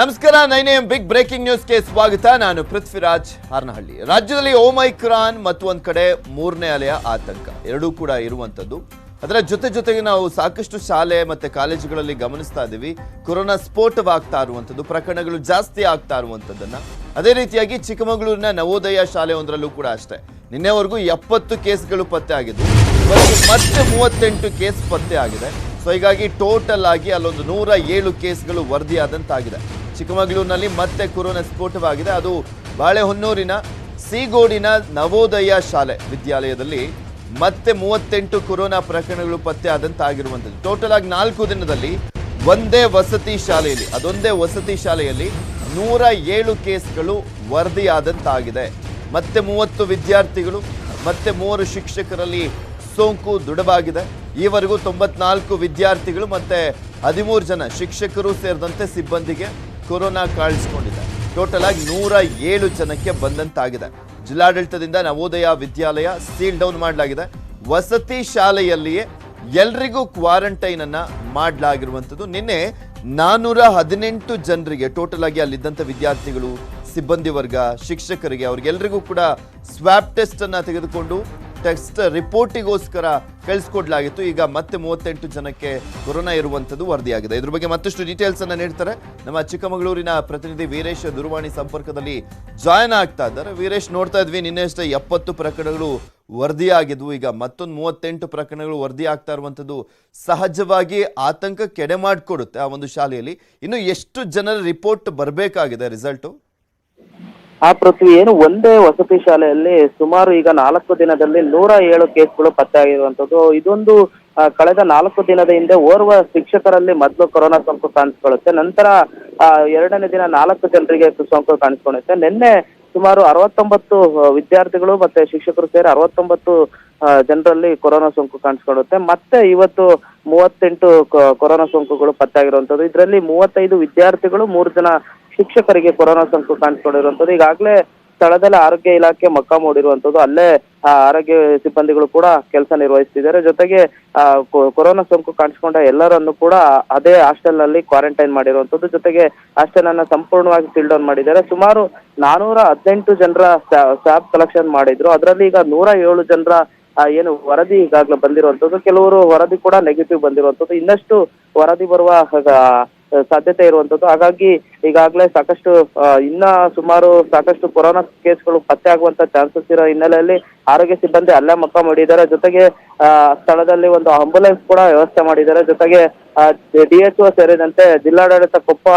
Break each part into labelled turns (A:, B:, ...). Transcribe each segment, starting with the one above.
A: ನಮಸ್ಕಾರ, ನೈನೇ big breaking ನ್ಯೂಸ್ಗೆ ಸ್ವಾಗತ. ನಾನು ಪೃಥ್ವಿರಾಜ್ ಹಾರನಹಳ್ಳಿ. ರಾಜ್ಯದಲ್ಲಿ ಓಮೈಕ್ರಾನ್ ಮತ್ತು ಒಂದ್ ಕಡೆ ಮೂರನೇ ಅಲೆಯ ಆತಂಕ. ಎರಡೂ ಕೂಡ ಇರುವಂತದ್ದು ಅದರ ಜೊತೆ ಜೊತೆಗೆ ನಾವು ಸಾಕಷ್ಟು ಶಾಲೆ ಮತ್ತೆ ಕಾಲೇಜುಗಳಲ್ಲಿ ಗಮನಿಸ್ತಾ ಇದ್ದೀವಿ. ಕೊರೋನಾ ಸ್ಫೋಟವಾಗ್ತಾ ಇರುವಂಥದ್ದು, ಪ್ರಕರಣಗಳು ಜಾಸ್ತಿ ಆಗ್ತಾ ಇರುವಂಥದ್ದನ್ನು. ಅದೇ ರೀತಿಯಾಗಿ ಚಿಕ್ಕಮಗಳೂರಿನ ನವೋದಯ ಶಾಲೆ ಒಂದರಲ್ಲೂ ಕೂಡ ಅಷ್ಟೇ. ನಿನ್ನೆವರೆಗೂ ಎಪ್ಪತ್ತು ಕೇಸ್ಗಳು ಪತ್ತೆ ಆಗಿದ್ದು, ಇವತ್ತು ಮತ್ತೆ ಮೂವತ್ತೆಂಟು ಕೇಸ್ ಪತ್ತೆ ಆಗಿದೆ. ಸೊ, ಹೀಗಾಗಿ ಟೋಟಲ್ ಆಗಿ ಅಲ್ಲೊಂದು ನೂರ ಏಳು ಕೇಸ್ಗಳು ವರದಿಯಾದಂತಾಗಿದೆ. ಚಿಕ್ಕಮಗಳೂರಿನಲ್ಲಿ ಮತ್ತೆ ಕೊರೋನಾ ಸ್ಫೋಟವಾಗಿದೆ. ಅದು ಬಾಳೆಹೊನ್ನೂರಿನ ಸೀಗೋಡಿನ ನವೋದಯ ಶಾಲೆ ವಿದ್ಯಾಲಯದಲ್ಲಿ ಮತ್ತೆ ಮೂವತ್ತೆಂಟು ಕೊರೋನಾ ಪ್ರಕರಣಗಳು ಪತ್ತೆ ಆದಂತಾಗಿರುವಂಥದ್ದು ಟೋಟಲ್ ಆಗಿ ನಾಲ್ಕು ದಿನದಲ್ಲಿ ಒಂದೇ ವಸತಿ ಶಾಲೆಯಲ್ಲಿ, ಅದೊಂದೇ ವಸತಿ ಶಾಲೆಯಲ್ಲಿ ನೂರ ಏಳು ಕೇಸ್ಗಳು ವರದಿಯಾದಂತಾಗಿದೆ. ಮತ್ತೆ ಮೂವತ್ತು ವಿದ್ಯಾರ್ಥಿಗಳು, ಮತ್ತೆ ಮೂವರು ಶಿಕ್ಷಕರಲ್ಲಿ ಸೋಂಕು ದೃಢವಾಗಿದೆ. ಈವರೆಗೂ ತೊಂಬತ್ನಾಲ್ಕು ವಿದ್ಯಾರ್ಥಿಗಳು ಮತ್ತೆ ಹದಿಮೂರು ಜನ ಶಿಕ್ಷಕರು ಸೇರಿದಂತೆ ಸಿಬ್ಬಂದಿಗೆ ಕೊರೋನಾ ಕಾಣಿಸ್ಕೊಂಡಿದೆ. ಟೋಟಲ್ ಆಗಿ ನೂರ ಏಳು ಜನಕ್ಕೆ ಬಂದಂತಾಗಿದೆ. ಜಿಲ್ಲಾಡಳಿತದಿಂದ ನವೋದಯ ವಿದ್ಯಾಲಯ ಸೀಲ್ ಡೌನ್ ಮಾಡಲಾಗಿದೆ. ವಸತಿ ಶಾಲೆಯಲ್ಲಿಯೇ ಎಲ್ರಿಗೂ ಕ್ವಾರಂಟೈನ್ ಅನ್ನ ಮಾಡಲಾಗಿರುವಂಥದ್ದು. ನಿನ್ನೆ ನಾನೂರ ಹದಿನೆಂಟು ಜನರಿಗೆ ಟೋಟಲ್ ಆಗಿ ಅಲ್ಲಿದ್ದಂಥ ವಿದ್ಯಾರ್ಥಿಗಳು, ಸಿಬ್ಬಂದಿ ವರ್ಗ, ಶಿಕ್ಷಕರಿಗೆ ಅವ್ರಿಗೆಲ್ರಿಗೂ ಕೂಡ ಸ್ವಾಬ್ ಟೆಸ್ಟ್ ಅನ್ನ ತೆಗೆದುಕೊಂಡು ಟೆಸ್ಟ್ ರಿಪೋರ್ಟಿಗೋಸ್ಕರ ಕಳಿಸ್ಕೊಡ್ಲಾಗಿತ್ತು ಈಗ ಮತ್ತೆ ಮೂವತ್ತೆಂಟು ಜನಕ್ಕೆ ಕೊರೋನಾ ಇರುವಂಥದ್ದು ವರದಿಯಾಗಿದೆ ಇದ್ರ ಬಗ್ಗೆ ಮತ್ತಷ್ಟು ಡೀಟೇಲ್ಸ್ ಅನ್ನ ನೀಡ್ತಾರೆ ನಮ್ಮ ಚಿಕ್ಕಮಗಳೂರಿನ ಪ್ರತಿನಿಧಿ ವೀರೇಶ್ ದೂರವಾಣಿ ಸಂಪರ್ಕದಲ್ಲಿ ಜಾಯ್ನ್ ಆಗ್ತಾ ಇದ್ದಾರೆ ವೀರೇಶ್ ನೋಡ್ತಾ ಇದ್ವಿ ನಿನ್ನೆ ಅಷ್ಟೇ ಎಪ್ಪತ್ತು ಪ್ರಕರಣಗಳು ವರದಿಯಾಗಿದ್ವು ಈಗ ಮತ್ತೊಂದು ಮೂವತ್ತೆಂಟು ಪ್ರಕರಣಗಳು ವರದಿ ಆಗ್ತಾ ಇರುವಂಥದ್ದು ಸಹಜವಾಗಿ ಆತಂಕ ಕೆಡೆ ಮಾಡಿಕೊಡುತ್ತೆ ಆ ಒಂದು ಶಾಲೆಯಲ್ಲಿ ಇನ್ನು ಎಷ್ಟು ಜನರ ರಿಪೋರ್ಟ್ ಬರಬೇಕಾಗಿದೆ ರಿಸಲ್ಟು
B: ಆ ಏನು ಒಂದೇ ವಸತಿ ಶಾಲೆಯಲ್ಲಿ ಸುಮಾರು ಈಗ ನಾಲ್ಕು ದಿನದಲ್ಲಿ ನೂರ ಏಳು ಕೇಸ್ಗಳು ಪತ್ತೆ ಆಗಿರುವಂತದ್ದು ಇದೊಂದು ಕಳೆದ ನಾಲ್ಕು ದಿನದ ಹಿಂದೆ ಓರ್ವ ಶಿಕ್ಷಕರಲ್ಲಿ ಮೊದಲು ಕೊರೋನಾ ಸೋಂಕು ಕಾಣಿಸ್ಕೊಳ್ಳುತ್ತೆ. ನಂತರ ಎರಡನೇ ದಿನ ನಾಲ್ಕು ಜನರಿಗೆ ಸೋಂಕು ಕಾಣಿಸ್ಕೊಳ್ಳುತ್ತೆ. ನಿನ್ನೆ ಸುಮಾರು ಅರವತ್ತೊಂಬತ್ತು ವಿದ್ಯಾರ್ಥಿಗಳು ಮತ್ತೆ ಶಿಕ್ಷಕರು ಸೇರಿ ಅರವತ್ತೊಂಬತ್ತು ಜನರಲ್ಲಿ ಕೊರೋನಾ ಸೋಂಕು ಕಾಣಿಸ್ಕೊಳ್ಳುತ್ತೆ. ಮತ್ತೆ ಇವತ್ತು ಮೂವತ್ತೆಂಟು ಕೊರೋನಾ ಸೋಂಕುಗಳು ಪತ್ತೆ ಆಗಿರುವಂತದ್ದು ಇದರಲ್ಲಿ ಮೂವತ್ತೈದು ವಿದ್ಯಾರ್ಥಿಗಳು ಮೂರು ಜನ ಶಿಕ್ಷಕರಿಗೆ ಕೊರೋನಾ ಸೋಂಕು ಕಾಣಿಸ್ಕೊಂಡಿರುವಂತದ್ದು ಈಗಾಗಲೇ ಸ್ಥಳದಲ್ಲಿ ಆರೋಗ್ಯ ಇಲಾಖೆ ಮಕ್ಕ ಮೂಡಿರುವಂತದ್ದು ಅಲ್ಲೇ ಆರೋಗ್ಯ ಸಿಬ್ಬಂದಿಗಳು ಕೂಡ ಕೆಲಸ ನಿರ್ವಹಿಸ್ತಿದ್ದಾರೆ. ಜೊತೆಗೆ ಕೊರೋನಾ ಸೋಂಕು ಕಾಣಿಸ್ಕೊಂಡ ಎಲ್ಲರನ್ನು ಕೂಡ ಅದೇ ಹಾಸ್ಟೆಲ್ನಲ್ಲಿ ಕ್ವಾರಂಟೈನ್ ಮಾಡಿರುವಂತದ್ದು ಜೊತೆಗೆ ಹಾಸ್ಟೆಲ್ ಅನ್ನ ಸಂಪೂರ್ಣವಾಗಿ ಸೀಲ್ ಡೌನ್ ಮಾಡಿದ್ದಾರೆ. ಸುಮಾರು ನಾನೂರ ಹದಿನೆಂಟು ಜನರ ಸ್ಯಾಬ್ ಕಲೆಕ್ಷನ್ ಮಾಡಿದ್ರು. ಅದರಲ್ಲಿ ಈಗ ನೂರ ಏಳು ಜನರ ಏನು ವರದಿ ಈಗಾಗಲೇ ಬಂದಿರುವಂತದ್ದು ಕೆಲವರು ವರದಿ ಕೂಡ ನೆಗೆಟಿವ್ ಬಂದಿರುವಂತದ್ದು ಇನ್ನಷ್ಟು ವರದಿ ಬರುವ ಸಾಧ್ಯತೆ ಇರುವಂತದ್ದು. ಹಾಗಾಗಿ ಈಗಾಗಲೇ ಸಾಕಷ್ಟು ಇನ್ನ ಸುಮಾರು ಸಾಕಷ್ಟು ಕೊರೋನಾ ಕೇಸ್ಗಳು ಪತ್ತೆ ಆಗುವಂತ ಚಾನ್ಸಸ್ ಇರೋ ಹಿನ್ನೆಲೆಯಲ್ಲಿ ಆರೋಗ್ಯ ಸಿಬ್ಬಂದಿ ಅಲ್ಲೇ ಮಕ್ಕ ಮಾಡಿದ್ದಾರೆ ಜೊತೆಗೆ ಸ್ಥಳದಲ್ಲಿ ಒಂದು ಆಂಬುಲೆನ್ಸ್ ಕೂಡ ವ್ಯವಸ್ಥೆ ಮಾಡಿದ್ದಾರೆ ಜೊತೆಗೆ ಡಿ ಎಚ್ ಒ ಸೇರಿದಂತೆ ಜಿಲ್ಲಾಡಳಿತ ಕೊಪ್ಪ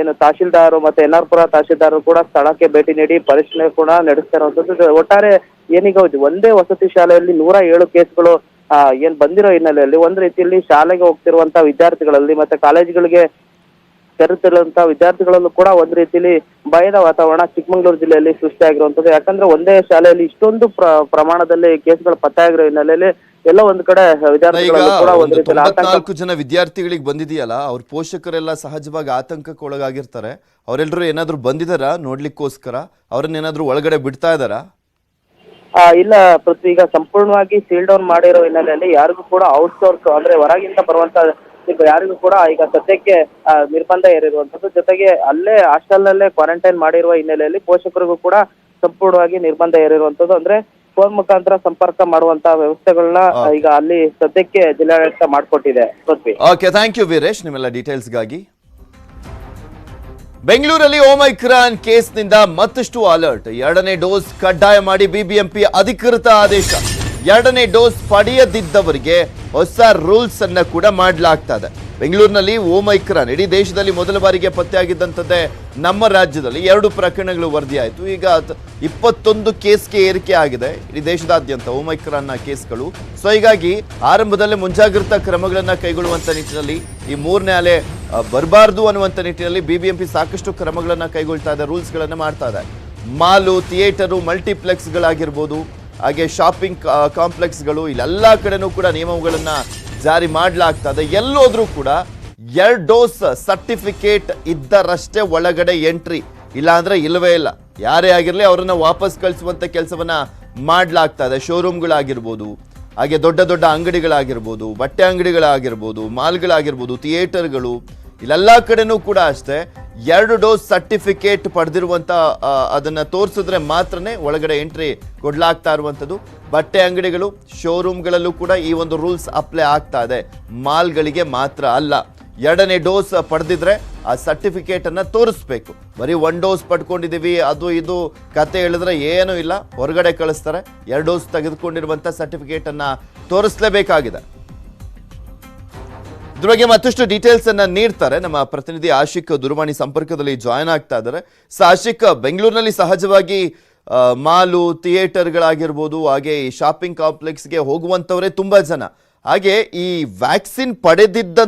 B: ಏನು ತಹಶೀಲ್ದಾರ್ ಮತ್ತೆ ಎನ್ ಆರ್ ತಹಶೀಲ್ದಾರ್ ಕೂಡ ಸ್ಥಳಕ್ಕೆ ಭೇಟಿ ನೀಡಿ ಪರಿಶೀಲನೆ ಕೂಡ ನಡೆಸ್ತಾ ಇರುವಂತದ್ದು. ಒಟ್ಟಾರೆ, ಏನೀಗ ಒಂದೇ ವಸತಿ ಶಾಲೆಯಲ್ಲಿ ನೂರ ಏಳು ಕೇಸ್ಗಳು ಏನ್ ಬಂದಿರೋ ಹಿನ್ನೆಲೆಯಲ್ಲಿ ಒಂದ್ ರೀತಿಯಲ್ಲಿ ಶಾಲೆಗೆ ಹೋಗ್ತಿರುವಂತ ವಿದ್ಯಾರ್ಥಿಗಳಲ್ಲಿ ಮತ್ತೆ ಕಾಲೇಜುಗಳಿಗೆ ತೆರೆತಿರುವಂತ ವಿದ್ಯಾರ್ಥಿಗಳಲ್ಲೂ ಕೂಡ ಒಂದ್ ರೀತಿಯಲ್ಲಿ ಭಯದ ವಾತಾವರಣ ಚಿಕ್ಕಮಗಳೂರು ಜಿಲ್ಲೆಯಲ್ಲಿ ಸೃಷ್ಟಿಯಾಗಿರುವಂತದ್ದು ಯಾಕಂದ್ರೆ ಒಂದೇ ಶಾಲೆಯಲ್ಲಿ ಇಷ್ಟೊಂದು ಪ್ರ- ಪ್ರಮಾಣದಲ್ಲಿ ಕೇಸ್ಗಳು ಪತ್ತೆಯಾಗಿರೋ ಹಿನ್ನೆಲೆಯಲ್ಲಿ ಎಲ್ಲ ಒಂದ್ ಕಡೆ ವಿದ್ಯಾರ್ಥಿಗಳು ಕೂಡ ಒಂದ್ ರೀತಿಯಲ್ಲಿ ಆತಂಕ
A: ಜನ ವಿದ್ಯಾರ್ಥಿಗಳಿಗೆ ಬಂದಿದೆಯಲ್ಲ ಅವ್ರ ಪೋಷಕರೆಲ್ಲ ಸಹಜವಾಗಿ ಆತಂಕಕ್ಕೆ ಒಳಗಾಗಿರ್ತಾರೆ. ಅವರೆಲ್ಲರೂ ಏನಾದ್ರು ಬಂದಿದಾರಾ ನೋಡ್ಲಿಕ್ಕೋಸ್ಕರ? ಅವ್ರನ್ನ ಏನಾದ್ರು ಒಳಗಡೆ ಬಿಡ್ತಾ ಇದಾರಾ?
B: ಇಲ್ಲ ಪೃಥ್ವಿ ಈಗ ಸಂಪೂರ್ಣವಾಗಿ ಸೀಲ್ ಡೌನ್ ಮಾಡಿರೋ ಹಿನ್ನೆಲೆಯಲ್ಲಿ ಯಾರಿಗೂ ಕೂಡ ಔಟ್ಸೋರ್ಸ್ ಅಂದ್ರೆ ಹೊರಗಿಂದ ಬರುವಂತ ಯಾರಿಗೂ ಕೂಡ ಈಗ ಸದ್ಯಕ್ಕೆ ನಿರ್ಬಂಧ ಏರಿರುವಂತದ್ದು ಜೊತೆಗೆ ಅಲ್ಲೇ ಹಾಸ್ಟೆಲ್ ನಲ್ಲೇ ಕ್ವಾರಂಟೈನ್ ಮಾಡಿರುವ ಹಿನ್ನೆಲೆಯಲ್ಲಿ ಪೋಷಕರಿಗೂ ಕೂಡ ಸಂಪೂರ್ಣವಾಗಿ ನಿರ್ಬಂಧ ಏರಿರುವಂತದ್ದು ಅಂದ್ರೆ ಫೋನ್ ಮುಖಾಂತರ ಸಂಪರ್ಕ ಮಾಡುವಂತ ವ್ಯವಸ್ಥೆಗಳನ್ನ ಈಗ ಅಲ್ಲಿ ಸದ್ಯಕ್ಕೆ ಜಿಲ್ಲಾಡಳಿತ ಮಾಡಿಕೊಟ್ಟಿದೆ. Prithvi.
A: Okay thank you Veeresh ನಿಮ್ಮೆಲ್ಲ ಡೀಟೇಲ್ಸ್ಗಾಗಿ ಬೆಂಗಳೂರಲ್ಲಿ ಓಮೈಕ್ರಾನ್ ಕೇಸ್ನಿಂದ ಮತ್ತಷ್ಟು ಅಲರ್ಟ್. ಎರಡನೇ ಡೋಸ್ ಕಡ್ಡಾಯ ಮಾಡಿ ಬಿಬಿಎಂಪಿ ಅಧಿಕೃತ ಆದೇಶ. ಎರಡನೇ ಡೋಸ್ ಪಡೆಯದಿದ್ದವರಿಗೆ ಹೊಸ ರೂಲ್ಸ್ ಅನ್ನ ಕೂಡ ಮಾಡಲಾಗ್ತಾ ಇದೆ ಬೆಂಗಳೂರಿನಲ್ಲಿ ಓಮೈಕ್ರಾನ್ ಇಡೀ ದೇಶದಲ್ಲಿ ಮೊದಲ ಬಾರಿಗೆ ಪತ್ತೆಯಾಗಿದ್ದಂಥದ್ದೇ ನಮ್ಮ ರಾಜ್ಯದಲ್ಲಿ ಎರಡು ಪ್ರಕರಣಗಳು ವರದಿಯಾಯಿತು. ಈಗ ಇಪ್ಪತ್ತೊಂದು ಕೇಸ್ಗೆ ಏರಿಕೆ ಆಗಿದೆ. ಇಡೀ ದೇಶದಾದ್ಯಂತ ಓಮೈಕ್ರಾನ್ನ ಕೇಸ್ಗಳು. ಸೊ, ಹೀಗಾಗಿ ಆರಂಭದಲ್ಲೇ ಮುಂಜಾಗ್ರತಾ ಕ್ರಮಗಳನ್ನು ಕೈಗೊಳ್ಳುವಂಥ ನಿಟ್ಟಿನಲ್ಲಿ ಈ ಮೂರನೇ ಅಲೆ ಬರಬಾರ್ದು ಅನ್ನುವಂಥ ನಿಟ್ಟಿನಲ್ಲಿ ಬಿಬಿಎಂಪಿ ಸಾಕಷ್ಟು ಕ್ರಮಗಳನ್ನು ಕೈಗೊಳ್ತಾ ಇದೆ ರೂಲ್ಸ್ಗಳನ್ನು ಮಾಡ್ತಾ ಇದೆ. ಮಾಲು, ಥಿಯೇಟರು, ಮಲ್ಟಿಪ್ಲೆಕ್ಸ್ಗಳಾಗಿರ್ಬೋದು, ಹಾಗೆ ಶಾಪಿಂಗ್ ಕಾಂಪ್ಲೆಕ್ಸ್ಗಳು, ಇಲ್ಲೆಲ್ಲ ಕಡೆನೂ ಕೂಡ ನಿಯಮಗಳನ್ನು ಜಾರಿ ಮಾಡಲಾಗ್ತಾ ಇದೆ. ಎಲ್ಲೋದ್ರೂ ಕೂಡ ಎರಡು ಡೋಸ್ ಸರ್ಟಿಫಿಕೇಟ್ ಇದ್ದರಷ್ಟೇ ಒಳಗಡೆ ಎಂಟ್ರಿ. ಇಲ್ಲ ಅಂದ್ರೆ ಇಲ್ಲವೇ ಇಲ್ಲ. ಯಾರೇ ಆಗಿರಲಿ ಅವರನ್ನು ವಾಪಸ್ ಕಳಿಸುವಂತ ಕೆಲಸವನ್ನ ಮಾಡಲಾಗ್ತಾ ಇದೆ. ಶೋರೂಮ್ಗಳಾಗಿರ್ಬೋದು, ಹಾಗೆ ದೊಡ್ಡ ದೊಡ್ಡ ಅಂಗಡಿಗಳಾಗಿರ್ಬೋದು, ಬಟ್ಟೆ ಅಂಗಡಿಗಳಾಗಿರ್ಬೋದು, ಮಾಲ್ಗಳಾಗಿರ್ಬೋದು, ಥಿಯೇಟರ್ಗಳು ಇಲ್ಲೆಲ್ಲ ಕಡೆನೂ ಕೂಡ ಅಷ್ಟೇ, ಎರಡು ಡೋಸ್ ಸರ್ಟಿಫಿಕೇಟ್ ಪಡೆದಿರುವಂತ ಅದನ್ನು ತೋರಿಸಿದ್ರೆ ಮಾತ್ರನೇ ಒಳಗಡೆ ಎಂಟ್ರಿ ಕೊಡಲಾಗ್ತಾ ಇರುವಂಥದ್ದು. ಬಟ್ಟೆ ಅಂಗಡಿಗಳು ಶೋರೂಮ್ಗಳಲ್ಲೂ ಕೂಡ ಈ ಒಂದು ರೂಲ್ಸ್ ಅಪ್ಲೈ ಆಗ್ತಾ ಇದೆ. ಮಾಲ್ಗಳಿಗೆ ಮಾತ್ರ ಅಲ್ಲ, ಎರಡನೇ ಡೋಸ್ ಪಡೆದಿದ್ರೆ ಆ ಸರ್ಟಿಫಿಕೇಟ್ ಅನ್ನ ತೋರಿಸ್ಬೇಕು. ಬರೀ ಒನ್ ಡೋಸ್ ಪಡ್ಕೊಂಡಿದ್ದೀವಿ, ಅದು ಇದು ಕತೆ ಹೇಳಿದ್ರೆ ಏನೂ ಇಲ್ಲ. ಹೊರಗಡೆ ಕಳಿಸ್ತಾರೆ, ಎರಡು ಡೋಸ್ ತೆಗೆದುಕೊಂಡಿರುವಂಥ ಸರ್ಟಿಫಿಕೇಟ್ ಅನ್ನ ತೋರಿಸ್ಲೇಬೇಕಾಗಿದೆ. ಇದ್ರ ಬಗ್ಗೆ ಮತ್ತಷ್ಟು ಡೀಟೇಲ್ಸ್ ಅನ್ನ ನೀಡ್ತಾರೆ. ನಮ್ಮ ಪ್ರತಿನಿಧಿ ಆಶಿಕ್ ದೂರವಾಣಿ ಸಂಪರ್ಕದಲ್ಲಿ ಜಾಯ್ನ್ ಆಗ್ತಾ ಇದ್ದಾರೆ. ಸೊ ಬೆಂಗಳೂರಿನಲ್ಲಿ ಸಹಜವಾಗಿ ಮಾಲು ಥಿಯೇಟರ್ಗಳಾಗಿರ್ಬೋದು ಹಾಗೆ ಈ ಶಾಪಿಂಗ್ ಕಾಂಪ್ಲೆಕ್ಸ್ಗೆ ಹೋಗುವಂಥವರೇ ತುಂಬಾ ಜನ. ಹಾಗೆ ಈ ವ್ಯಾಕ್ಸಿನ್ ಪಡೆದಿದ್ದ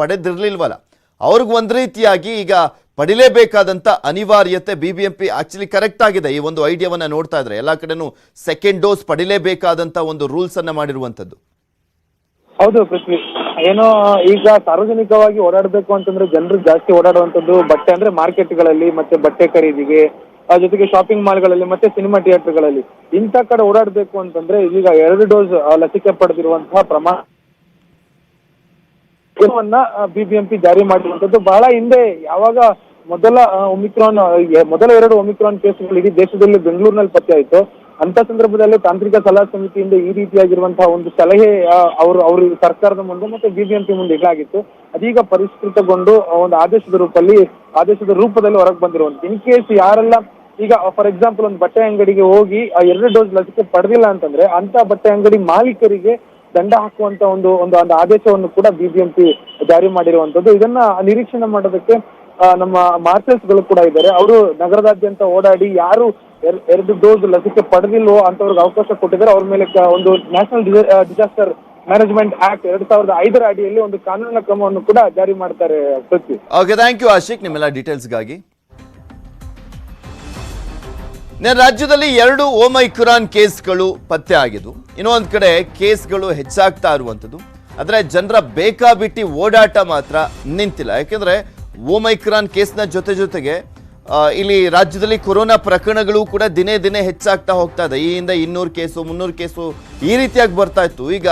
A: ಪಡೆದಿರಲಿಲ್ವಲ್ಲ, ಅವ್ರಿಗೆ ಒಂದ್ ರೀತಿಯಾಗಿ ಈಗ ಪಡಿಲೇಬೇಕಾದಂತ ಅನಿವಾರ್ಯತೆ B B M P actually correct ಆಗಿದೆ. ಈ ಒಂದು ಐಡಿಯಾವನ್ನ ನೋಡ್ತಾ ಇದ್ರೆ ಎಲ್ಲಾ ಕಡೆನೂ ಸೆಕೆಂಡ್ ಡೋಸ್ ಪಡಿಲೇಬೇಕಾದಂತ ಒಂದು ರೂಲ್ಸ್ ಅನ್ನ ಮಾಡಿರುವಂತದ್ದು.
C: ಹೌದು ಏನೋ ಈಗ ಸಾರ್ವಜನಿಕವಾಗಿ ಓಡಾಡಬೇಕು ಅಂತಂದ್ರೆ ಜನರು ಜಾಸ್ತಿ ಓಡಾಡುವಂತದ್ದು ಬಟ್ಟೆ ಅಂದ್ರೆ ಮಾರ್ಕೆಟ್ಗಳಲ್ಲಿ ಮತ್ತೆ ಬಟ್ಟೆ ಖರೀದಿಗೆ, ಆ ಜೊತೆಗೆ ಶಾಪಿಂಗ್ ಮಾಲ್ಗಳಲ್ಲಿ ಮತ್ತೆ ಸಿನಿಮಾ ಥಿಯೇಟರ್ಗಳಲ್ಲಿ ಇಂಥ ಕಡೆ ಓಡಾಡಬೇಕು ಅಂತಂದ್ರೆ ಈಗ ಎರಡು ಡೋಸ್ ಲಸಿಕೆ ಪಡೆದಿರುವಂತಹ ಪ್ರಮಾಣ ಬಿಬಿಎಂಪಿ ಜಾರಿ ಮಾಡಿರುವಂತದ್ದು ಬಹಳ ಹಿಂದೆ. ಯಾವಾಗ ಮೊದಲ ಒಮಿಕ್ರಾನ್ ಮೊದಲ ಎರಡು ಒಮಿಕ್ರಾನ್ ಕೇಸ್ಗಳು ಇಡೀ ದೇಶದಲ್ಲಿ ಬೆಂಗಳೂರಿನಲ್ಲಿ ಪತ್ತೆ ಆಯಿತು. ಅಂತ ಸಂದರ್ಭದಲ್ಲಿ ತಾಂತ್ರಿಕ ಸಲಹಾ ಸಮಿತಿಯಿಂದ ಈ ರೀತಿಯಾಗಿರುವಂತಹ ಒಂದು ಸಲಹೆ ಅವರು ಅವರು ಸರ್ಕಾರದ ಮುಂದೆ ಮತ್ತೆ ಬಿಬಿಎಂಪಿ ಮುಂದೆ ಇಡಲಾಗಿತ್ತು. ಅದೀಗ ಪರಿಷ್ಕೃತಗೊಂಡು ಒಂದು ಆದೇಶದ ರೂಪದಲ್ಲಿ ಆದೇಶದ ರೂಪದಲ್ಲಿ ಹೊರಗೆ ಬಂದಿರುವಂತ. ಇನ್ ಕೇಸ್ ಯಾರೆಲ್ಲ, ಈಗ, ಫಾರ್ ಎಕ್ಸಾಂಪಲ್ ಒಂದು ಬಟ್ಟೆ ಅಂಗಡಿಗೆ ಹೋಗಿ, ಆ, ಎರಡು ಡೋಸ್ ಲಸಿಕೆ ಪಡೆದಿಲ್ಲ ಅಂತಂದ್ರೆ, ಅಂತ ಬಟ್ಟೆ ಅಂಗಡಿ ಮಾಲೀಕರಿಗೆ ದಂಡ ಹಾಕುವಂತ ಒಂದು ಒಂದು ಒಂದು ಆದೇಶವನ್ನು ಕೂಡ ಬಿಬಿಎಂಪಿ ಜಾರಿ ಮಾಡಿರುವಂತದ್ದು. ಇದನ್ನ ನಿರೀಕ್ಷಣೆ ಮಾಡೋದಕ್ಕೆ ನಮ್ಮ ಮಾರ್ಷಲ್ಸ್ಗಳು ಕೂಡ ಇದ್ದಾರೆ. ಅವರು ನಗರದಾದ್ಯಂತ ಓಡಾಡಿ ಯಾರು ಎರಡು ಡೋಸ್ ಲಸಿಕೆ ಪಡೆದಿಲ್ವೋ ಅಂತವ್ರಿಗೆ ಅವಕಾಶ ಕೊಟ್ಟಿದ್ದಾರೆ. ಅವ್ರ ಮೇಲೆ ಒಂದು ನ್ಯಾಷನಲ್ ಡಿಸಾಸ್ಟರ್ ಮ್ಯಾನೇಜ್ಮೆಂಟ್ ಆಕ್ಟ್ ಎರಡ್ ಸಾವಿರದ ಐದರ ಅಡಿಯಲ್ಲಿ ಒಂದು ಕಾನೂನಿನ ಕ್ರಮವನ್ನು ಕೂಡ ಜಾರಿ ಮಾಡ್ತಾರೆ ಪ್ರತಿ
A: ಓಕೆ ಥ್ಯಾಂಕ್ ಯು ಆಶಿಕ್ ನಿಮ್ಮೆಲ್ಲ ಡೀಟೇಲ್ಸ್ಗಾಗಿ ರಾಜ್ಯದಲ್ಲಿ ಎರಡು ಓಮೈಕ್ರಾನ್ ಕೇಸ್ಗಳು ಪತ್ತೆ ಆಗಿದ್ದು ಇನ್ನೊಂದು ಕಡೆ ಕೇಸ್ಗಳು ಹೆಚ್ಚಾಗ್ತಾ ಇರುವಂಥದ್ದು. ಆದರೆ ಜನರ ಬೇಕಾಬಿಟ್ಟಿ ಓಡಾಟ ಮಾತ್ರ ನಿಂತಿಲ್ಲ. ಯಾಕೆಂದರೆ ಓಮೈಕ್ರಾನ್ ಕೇಸ್ನ ಜೊತೆ ಜೊತೆಗೆ ಇಲ್ಲಿ ರಾಜ್ಯದಲ್ಲಿ ಕೊರೋನಾ ಪ್ರಕರಣಗಳು ಕೂಡ ದಿನೇ ದಿನೇ ಹೆಚ್ಚಾಗ್ತಾ ಹೋಗ್ತಾ ಇದೆ. ಈ ಹಿಂದೆ ಇನ್ನೂರು ಕೇಸು, ಮುನ್ನೂರು ಕೇಸು ಈ ರೀತಿಯಾಗಿ ಬರ್ತಾ ಇತ್ತು. ಈಗ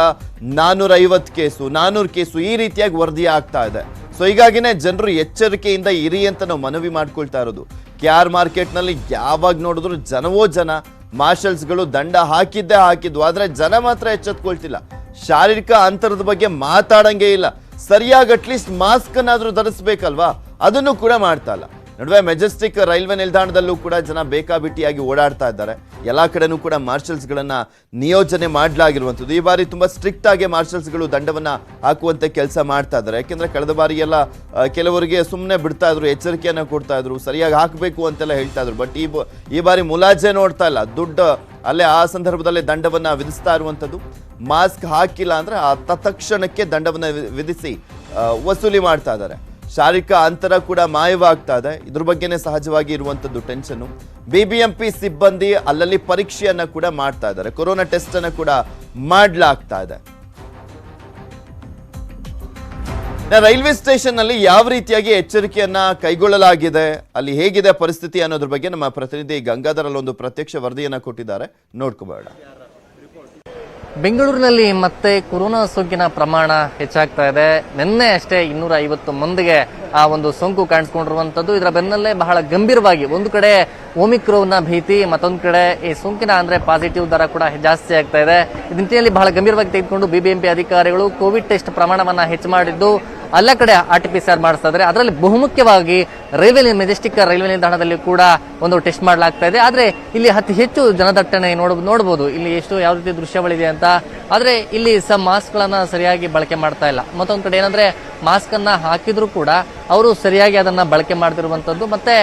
A: ನಾನ್ನೂರ ಐವತ್ತು ಕೇಸು ನಾನ್ನೂರು ಕೇಸು ಈ ರೀತಿಯಾಗಿ ವರದಿ ಆಗ್ತಾ ಇದೆ. ಸೊ ಹೀಗಾಗಿನೇ ಜನರು ಎಚ್ಚರಿಕೆಯಿಂದ ಇರಿ ಅಂತ ನಾವು ಮನವಿ ಮಾಡ್ಕೊಳ್ತಾ ಇರೋದು. ಕೆ ಆರ್ ಮಾರ್ಕೆಟ್ನಲ್ಲಿ ಯಾವಾಗ ನೋಡಿದ್ರು ಜನವೋ ಜನ ಮಾರ್ಷಲ್ಸ್ಗಳು ದಂಡ ಹಾಕಿದ್ದೇ ಹಾಕಿದ್ವು. ಆದರೆ ಜನ ಮಾತ್ರ ಎಚ್ಚೆತ್ಕೊಳ್ತಿಲ್ಲ. ಶಾರೀರಿಕ ಅಂತರದ ಬಗ್ಗೆ ಮಾತಾಡಂಗೆ ಇಲ್ಲ. ಸರಿಯಾಗಿ ಅಟ್ಲೀಸ್ಟ್ ಮಾಸ್ಕನ್ನಾದರೂ ಧರಿಸ್ಬೇಕಲ್ವಾ? ಅದನ್ನು ಕೂಡ ಮಾಡ್ತಾ ಇಲ್ಲ. ನಡುವೆ ಮೆಜೆಸ್ಟಿಕ್ ರೈಲ್ವೆ ನಿಲ್ದಾಣದಲ್ಲೂ ಕೂಡ ಜನ ಬೇಕಾಬಿಟ್ಟಿಯಾಗಿ ಓಡಾಡ್ತಾ ಇದ್ದಾರೆ. ಎಲ್ಲ ಕಡೆನೂ ಕೂಡ ಮಾರ್ಷಲ್ಸ್ಗಳನ್ನು ನಿಯೋಜನೆ ಮಾಡಲಾಗಿರುವಂಥದ್ದು. ಈ ಬಾರಿ ತುಂಬ ಸ್ಟ್ರಿಕ್ಟ್ ಆಗಿ ಮಾರ್ಷಲ್ಸ್ಗಳು ದಂಡವನ್ನ ಹಾಕುವಂತೆ ಕೆಲಸ ಮಾಡ್ತಾ ಇದ್ದಾರೆ. ಯಾಕೆಂದ್ರೆ ಕಳೆದ ಬಾರಿ ಎಲ್ಲ ಕೆಲವರಿಗೆ ಸುಮ್ಮನೆ ಬಿಡ್ತಾ ಇದ್ರು, ಎಚ್ಚರಿಕೆಯನ್ನು ಕೊಡ್ತಾ ಇದ್ರು, ಸರಿಯಾಗಿ ಹಾಕಬೇಕು ಅಂತೆಲ್ಲ ಹೇಳ್ತಾ ಇದ್ರು. ಬಟ್ ಈ ಈ ಬಾರಿ ಮುಲಾಜೆ ನೋಡ್ತಾ ಇಲ್ಲ. ದುಡ್ಡು ಅಲ್ಲೇ ಆ ಸಂದರ್ಭದಲ್ಲಿ ದಂಡವನ್ನ ವಿಧಿಸ್ತಾ ಇರುವಂಥದ್ದು. ಮಾಸ್ಕ್ ಹಾಕಿಲ್ಲ ಅಂದ್ರೆ ಆ ತತ್ಕ್ಷಣಕ್ಕೆ ದಂಡವನ್ನ ವಿಧಿಸಿ ವಸೂಲಿ ಮಾಡ್ತಾ ಇದ್ದಾರೆ. ಶಾರೀರಿಕ ಅಂತರ ಕೂಡ ಮಾಯವಾಗ್ತಾ ಇದೆ. ಇದ್ರ ಬಗ್ಗೆನೇ ಸಹಜವಾಗಿ ಇರುವಂತದ್ದು ಟೆನ್ಷನ್ ಪಿ ಸಿಬ್ಬಂದಿ ಅಲ್ಲಲ್ಲಿ ಪರೀಕ್ಷೆಯನ್ನು ಕೂಡ ಮಾಡ್ತಾ ಇದ್ದಾರೆ. ಕೊರೋನಾ ಟೆಸ್ಟ್ ಅನ್ನ ಕೂಡ ಮಾಡ್ಲಾಗ್ತಾ ಇದೆ. ರೈಲ್ವೆ ಸ್ಟೇಷನ್ನಲ್ಲಿ ಯಾವ ರೀತಿಯಾಗಿ ಎಚ್ಚರಿಕೆಯನ್ನ ಕೈಗೊಳ್ಳಲಾಗಿದೆ, ಅಲ್ಲಿ ಹೇಗಿದೆ ಪರಿಸ್ಥಿತಿ ಅನ್ನೋದ್ರ ಬಗ್ಗೆ ನಮ್ಮ ಪ್ರತಿನಿಧಿ ಗಂಗಾಧರ್ ಅಲ್ಲೊಂದು ಪ್ರತ್ಯಕ್ಷ ವರದಿಯನ್ನ ಕೊಟ್ಟಿದ್ದಾರೆ. ನೋಡ್ಕೋಬೇಡ
D: ಬೆಂಗಳೂರಿನಲ್ಲಿ ಮತ್ತೆ ಕೊರೋನಾ ಸೋಂಕಿನ ಪ್ರಮಾಣ ಹೆಚ್ಚಾಗ್ತಾ ಇದೆ. ನಿನ್ನೆ ಅಷ್ಟೇ ಇನ್ನೂರ ಐವತ್ತು ಮಂದಿಗೆ ಆ ಒಂದು ಸೋಂಕು ಕಾಣಿಸ್ಕೊಂಡಿರುವಂಥದ್ದು. ಇದರ ಬೆನ್ನಲ್ಲೇ ಬಹಳ ಗಂಭೀರವಾಗಿ ಒಂದು ಕಡೆ ಓಮಿಕ್ರೋನ್ನ ಭೀತಿ, ಮತ್ತೊಂದು ಕಡೆ ಈ ಸೋಂಕಿನ ಅಂದರೆ ಪಾಸಿಟಿವ್ ದರ ಕೂಡ ಜಾಸ್ತಿ ಆಗ್ತಾ ಇದೆ. ನಿಟ್ಟಿನಲ್ಲಿ ಬಹಳ ಗಂಭೀರವಾಗಿ ತೆಗೆದುಕೊಂಡು ಬಿಬಿಎಂಪಿ ಅಧಿಕಾರಿಗಳು ಕೋವಿಡ್ ಟೆಸ್ಟ್ ಪ್ರಮಾಣವನ್ನು ಹೆಚ್ಚು ಮಾಡಿದ್ದು ಎಲ್ಲ ಕಡೆ R T P C R ಮಾಡಿಸ್ತಾ ಇದ್ದಾರೆ ಅದರಲ್ಲಿ ಬಹುಮುಖ್ಯವಾಗಿ ರೈಲ್ವೆ ಮೆಜೆಸ್ಟಿಕ್ ರೈಲ್ವೆ ನಿಲ್ದಾಣದಲ್ಲಿ ಕೂಡ ಒಂದು ಟೆಸ್ಟ್ ಮಾಡಲಾಗ್ತಾ ಇದೆ. ಆದರೆ ಇಲ್ಲಿ ಅತಿ ಹೆಚ್ಚು ಜನದಟ್ಟಣೆ ನೋಡ ನೋಡಬಹುದು ಇಲ್ಲಿ ಎಷ್ಟು ಯಾವ ರೀತಿ ದೃಶ್ಯಗಳಿದೆ ಅಂತ. ಆದರೆ ಇಲ್ಲಿ ಸ ಮಾಸ್ಕ್ಗಳನ್ನು ಸರಿಯಾಗಿ ಬಳಕೆ ಮಾಡ್ತಾ ಇಲ್ಲ. ಮತ್ತೊಂದು ಕಡೆ ಏನಂದ್ರೆ ಮಾಸ್ಕ್ ಹಾಕಿದರೂ ಕೂಡ ಅವರು ಸರಿಯಾಗಿ ಅದನ್ನ ಬಳಕೆ ಮಾಡ್ತಿರುವಂತದ್ದು ಮತ್ತೆ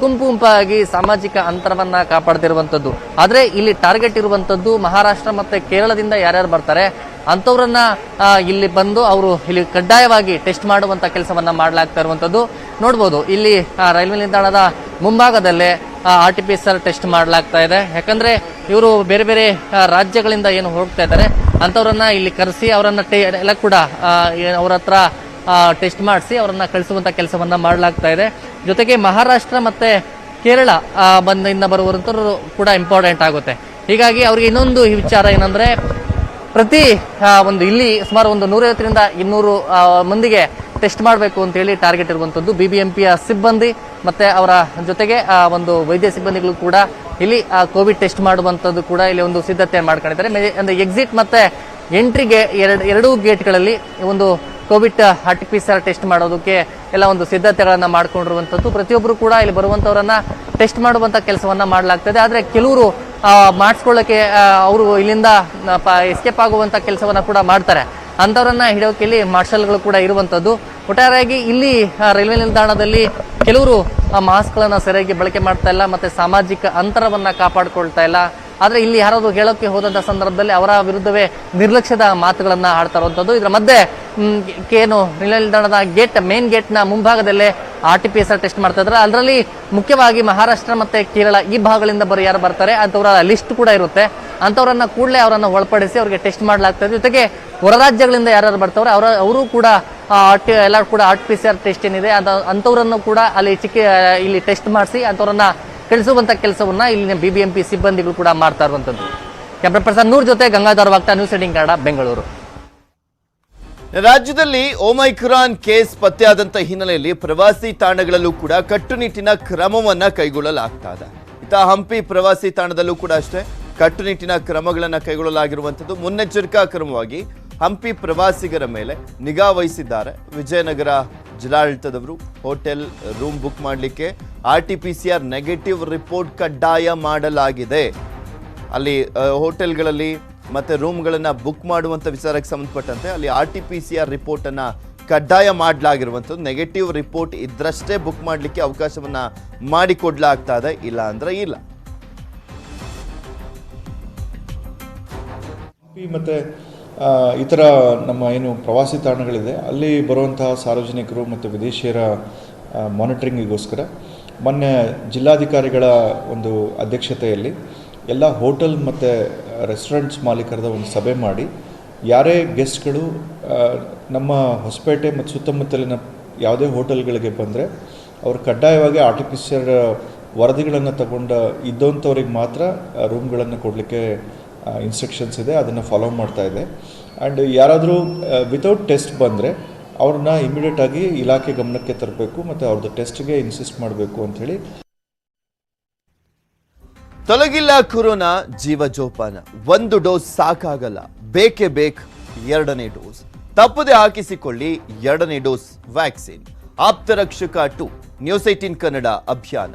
D: ಗುಂಪು ಗುಂಪಾಗಿ ಸಾಮಾಜಿಕ ಅಂತರವನ್ನ ಕಾಪಾಡ್ತಿರುವಂತದ್ದು. ಆದರೆ ಇಲ್ಲಿ ಟಾರ್ಗೆಟ್ ಇರುವಂತದ್ದು ಮಹಾರಾಷ್ಟ್ರ ಮತ್ತೆ ಕೇರಳದಿಂದ ಯಾರ್ಯಾರು ಬರ್ತಾರೆ, ಅಂಥವ್ರನ್ನ ಇಲ್ಲಿ ಬಂದು ಅವರು ಇಲ್ಲಿ ಕಡ್ಡಾಯವಾಗಿ ಟೆಸ್ಟ್ ಮಾಡುವಂತ ಕೆಲಸವನ್ನ ಮಾಡಲಾಗ್ತಾ ಇರುವಂಥದ್ದು ನೋಡ್ಬೋದು. ಇಲ್ಲಿ ರೈಲ್ವೆ ನಿಲ್ದಾಣದ ಮುಂಭಾಗದಲ್ಲೇ R T P S R test ಮಾಡಲಾಗ್ತಾ ಇದೆ. ಯಾಕಂದ್ರೆ ಇವರು ಬೇರೆ ಬೇರೆ ರಾಜ್ಯಗಳಿಂದ ಏನು ಹೋಗ್ತಾ ಇದ್ದಾರೆ, ಅಂಥವ್ರನ್ನ ಇಲ್ಲಿ ಕರೆಸಿ, ಅವರನ್ನ ಟೆ, ಎಲ್ಲ ಕೂಡ ಅವರ ಹತ್ರ ಟೆಸ್ಟ್ ಮಾಡಿಸಿ, ಅವರನ್ನ ಕಳಿಸುವಂತ ಕೆಲಸವನ್ನ ಮಾಡಲಾಗ್ತಾ ಇದೆ. ಜೊತೆಗೆ ಮಹಾರಾಷ್ಟ್ರ ಮತ್ತೆ ಕೇರಳ ಬಂದಿಂದ ಬರುವಂಥವ್ರು ಕೂಡ ಇಂಪಾರ್ಟೆಂಟ್ ಆಗುತ್ತೆ. ಹೀಗಾಗಿ ಅವ್ರಿಗೆ ಇನ್ನೊಂದು ವಿಚಾರ ಏನಂದ್ರೆ, ಪ್ರತಿ ಒಂದು ಇಲ್ಲಿ ಸುಮಾರು ಒಂದು ನೂರೈವತ್ತರಿಂದ ಇನ್ನೂರು ಮಂದಿಗೆ ಟೆಸ್ಟ್ ಮಾಡಬೇಕು ಅಂತ ಹೇಳಿ ಟಾರ್ಗೆಟ್ ಇರುವಂತದ್ದು ಪಿಯ ಸಿಬ್ಬಂದಿ ಮತ್ತೆ ಅವರ ಜೊತೆಗೆ ಒಂದು ವೈದ್ಯ ಸಿಬ್ಬಂದಿಗಳು ಕೂಡ ಇಲ್ಲಿ ಕೋವಿಡ್ ಟೆಸ್ಟ್ ಮಾಡುವಂತದ್ದು ಕೂಡ ಇಲ್ಲಿ ಒಂದು ಸಿದ್ಧತೆ ಮಾಡ್ಕೊಂಡಿದ್ದಾರೆ. ಅಂದ್ರೆ ಎಕ್ಸಿಟ್ ಮತ್ತೆ ಎಂಟ್ರಿಗೆ ಎರಡು, ಎರಡೂ ಗೇಟ್ಗಳಲ್ಲಿ ಒಂದು Covid R P C test ಮಾಡೋದಕ್ಕೆ ಎಲ್ಲ ಒಂದು ಸಿದ್ಧತೆಗಳನ್ನು ಮಾಡ್ಕೊಂಡಿರುವಂಥದ್ದು ಪ್ರತಿಯೊಬ್ಬರು ಕೂಡ ಇಲ್ಲಿ ಬರುವಂಥವರನ್ನು ಟೆಸ್ಟ್ ಮಾಡುವಂಥ ಕೆಲಸವನ್ನು ಮಾಡಲಾಗ್ತದೆ. ಆದರೆ ಕೆಲವರು ಮಾಡಿಸ್ಕೊಳ್ಳೋಕ್ಕೆ ಅವರು ಇಲ್ಲಿಂದ ಎಸ್ಕೇಪ್ ಆಗುವಂಥ ಕೆಲಸವನ್ನು ಕೂಡ ಮಾಡ್ತಾರೆ. ಅಂಥವ್ರನ್ನ ಹಿಡಿಯೋಕೆ ಇಲ್ಲಿ ಮಾರ್ಷಲ್ಗಳು ಕೂಡ ಇರುವಂಥದ್ದು. ಒಟ್ಟಾರೆಯಾಗಿ ಇಲ್ಲಿ ರೈಲ್ವೆ ನಿಲ್ದಾಣದಲ್ಲಿ ಕೆಲವರು, ಆ, ಮಾಸ್ಕ್ಗಳನ್ನು ಸರಿಯಾಗಿ ಬಳಕೆ ಮಾಡ್ತಾ ಇಲ್ಲ ಮತ್ತು ಸಾಮಾಜಿಕ ಅಂತರವನ್ನು ಕಾಪಾಡಿಕೊಳ್ತಾ ಇಲ್ಲ. ಆದರೆ ಇಲ್ಲಿ ಯಾರಾದರೂ ಹೇಳೋಕ್ಕೆ ಹೋದಂಥ ಸಂದರ್ಭದಲ್ಲಿ ಅವರ ವಿರುದ್ಧವೇ ನಿರ್ಲಕ್ಷ್ಯದ ಮಾತುಗಳನ್ನು ಆಡ್ತಾ ಇರುವಂಥದ್ದು. ಇದರ ಮಧ್ಯೆ ಏನು, ರೈಲ್ವೆ ನಿಲ್ದಾಣದ ಗೇಟ್, ಮೇನ್ ಗೇಟ್ನ ಮುಂಭಾಗದಲ್ಲೇ R T P S test ಮಾಡ್ತಾ ಇದ್ದಾರೆ. ಅದರಲ್ಲಿ ಮುಖ್ಯವಾಗಿ ಮಹಾರಾಷ್ಟ್ರ ಮತ್ತು ಕೇರಳ ಈ ಭಾಗಗಳಿಂದ ಬರೋ ಯಾರು ಬರ್ತಾರೆ ಅಂತವರ ಲಿಸ್ಟ್ ಕೂಡ ಇರುತ್ತೆ. ಅಂತವರನ್ನ ಕೂಡಲೇ ಅವರನ್ನು ಒಳಪಡಿಸಿ ಅವರಿಗೆ ಟೆಸ್ಟ್ ಮಾಡಲಾಗ್ತದೆ. ಜೊತೆಗೆ ಹೊರ ರಾಜ್ಯಗಳಿಂದ ಯಾರು ಬರ್ತಾವ್ರೆ, ಅವರ ಅವರು ಕೂಡ ಎಲ್ಲರೂ ಕೂಡ R P C R test ಏನಿದೆ, ಅದು ಅಂಥವರನ್ನು ಕೂಡ ಅಲ್ಲಿ ಚಿಕಿ ಇಲ್ಲಿ ಟೆಸ್ಟ್ ಮಾಡಿಸಿ ಅಂಥವ್ರನ್ನ ಕಳಿಸುವಂತ ಕೆಲಸವನ್ನು ಇಲ್ಲಿನ ಬಿ ಬಿ ಎಂ ಪಿ ಸಿಬ್ಬಂದಿಗಳು ಕೂಡ ಮಾಡ್ತಾ ಇರುವಂಥದ್ದು. ಕ್ಯಾಮ್ರಾ ಪರ್ಸನ್ ನೂರ್ ಜೊತೆ ಗಂಗಾಧರ್ ವಾಗ್ತಾ, ನ್ಯೂಸ್ ಎಡಿಂಗ್ ಕನ್ನಡ, ಬೆಂಗಳೂರು.
A: ರಾಜ್ಯದಲ್ಲಿ ಓಮೈಕ್ರಾನ್ ಕೇಸ್ ಪತ್ತೆಯಾದಂಥ ಹಿನ್ನೆಲೆಯಲ್ಲಿ ಪ್ರವಾಸಿ ತಾಣಗಳಲ್ಲೂ ಕೂಡ ಕಟ್ಟುನಿಟ್ಟಿನ ಕ್ರಮವನ್ನ ಕೈಗೊಳ್ಳಲಾಗ್ತಾ ಇದೆ. ಇತ್ತ ಹಂಪಿ ಪ್ರವಾಸಿ ತಾಣದಲ್ಲೂ ಕೂಡ ಅಷ್ಟೇ. ಕಟ್ಟುನಿಟ್ಟಿನ ಕ್ರಮಗಳನ್ನು ಕೈಗೊಳ್ಳಲಾಗಿರುವಂಥದ್ದು. ಮುನ್ನೆಚ್ಚರಿಕಾ ಕ್ರಮವಾಗಿ ಹಂಪಿ ಪ್ರವಾಸಿಗರ ಮೇಲೆ ನಿಗಾ ವಹಿಸಿದ್ದಾರೆ. ವಿಜಯನಗರ ಜಿಲ್ಲಾಡಳಿತದವರು ಹೋಟೆಲ್ ರೂಮ್ ಬುಕ್ ಮಾಡಲಿಕ್ಕೆ R T P C R negative report ಕಡ್ಡಾಯ ಮಾಡಲಾಗಿದೆ. ಅಲ್ಲಿ ಹೋಟೆಲ್ಗಳಲ್ಲಿ ಮತ್ತು ರೂಮ್ಗಳನ್ನು ಬುಕ್ ಮಾಡುವಂಥ ವಿಚಾರಕ್ಕೆ ಸಂಬಂಧಪಟ್ಟಂತೆ ಅಲ್ಲಿ R T P C R ರಿಪೋರ್ಟನ್ನು ಕಡ್ಡಾಯ ಮಾಡಲಾಗಿರುವಂಥದ್ದು. ನೆಗೆಟಿವ್ ರಿಪೋರ್ಟ್ ಇದ್ರಷ್ಟೇ ಬುಕ್ ಮಾಡಲಿಕ್ಕೆ ಅವಕಾಶವನ್ನು ಮಾಡಿಕೊಡ್ಲಾಗ್ತಾ ಇದೆ. ಇಲ್ಲ ಅಂದರೆ ಇಲ್ಲ.
E: ಮತ್ತು ಇತರ ನಮ್ಮ ಏನು ಪ್ರವಾಸಿ ತಾಣಗಳಿದೆ, ಅಲ್ಲಿ ಬರುವಂತಹ ಸಾರ್ವಜನಿಕರು ಮತ್ತು ವಿದೇಶಿಯರ ಮಾನಿಟ್ರಿಂಗಿಗೋಸ್ಕರ ಮೊನ್ನೆ ಜಿಲ್ಲಾಧಿಕಾರಿಗಳ ಒಂದು ಅಧ್ಯಕ್ಷತೆಯಲ್ಲಿ ಎಲ್ಲ ಹೋಟೆಲ್ ಮತ್ತು ರೆಸ್ಟೋರೆಂಟ್ಸ್ ಮಾಲೀಕರದ ಒಂದು ಸಭೆ ಮಾಡಿ ಯಾರೇ ಗೆಸ್ಟ್ಗಳು ನಮ್ಮ ಹೊಸಪೇಟೆ ಮತ್ತು ಸುತ್ತಮುತ್ತಲಿನ ಯಾವುದೇ ಹೋಟೆಲ್ಗಳಿಗೆ ಬಂದರೆ ಅವರು ಕಡ್ಡಾಯವಾಗಿ ಆರ್ಟಿಫಿಷಿಯಲ್ ವರದಿಗಳನ್ನು ತಗೊಂಡು ಇದ್ದಂಥವ್ರಿಗೆ ಮಾತ್ರ ರೂಮ್ಗಳನ್ನು ಕೊಡಲಿಕ್ಕೆ ಇನ್ಸ್ಟ್ರಕ್ಷನ್ಸ್ ಇದೆ, ಅದನ್ನು ಫಾಲೋ ಮಾಡ್ತಾ ಇದೆ. ಆ್ಯಂಡ್ ಯಾರಾದರೂ ವಿತೌಟ್ ಟೆಸ್ಟ್ ಬಂದರೆ ಅವ್ರನ್ನ ಇಮಿಡಿಯೇಟಾಗಿ ಇಲಾಖೆ ಗಮನಕ್ಕೆ ತರಬೇಕು ಮತ್ತು ಅವ್ರದ್ದು ಟೆಸ್ಟ್ಗೆ ಇನ್ಸಿಸ್ಟ್ ಮಾಡಬೇಕು ಅಂಥೇಳಿ.
A: ತೊಲಗಿಲ್ಲ ಕೊರೋನಾ ಜೀವ ಜೋಪಾನ ಒಂದು ಡೋಸ್ ಸಾಕಾಗಲ್ಲ. ಬೇಕೇ ಬೇಕು ಎರಡನೇ ಡೋಸ್. ತಪ್ಪದೆ ಹಾಕಿಸಿಕೊಳ್ಳಿ ಎರಡನೇ ಡೋಸ್ ವ್ಯಾಕ್ಸಿನ್. ಆಪ್ತರಕ್ಷಕ ಟು, ನ್ಯೂಸ್ ಏಟಿನ್ ಕನ್ನಡ ಅಭಿಯಾನ.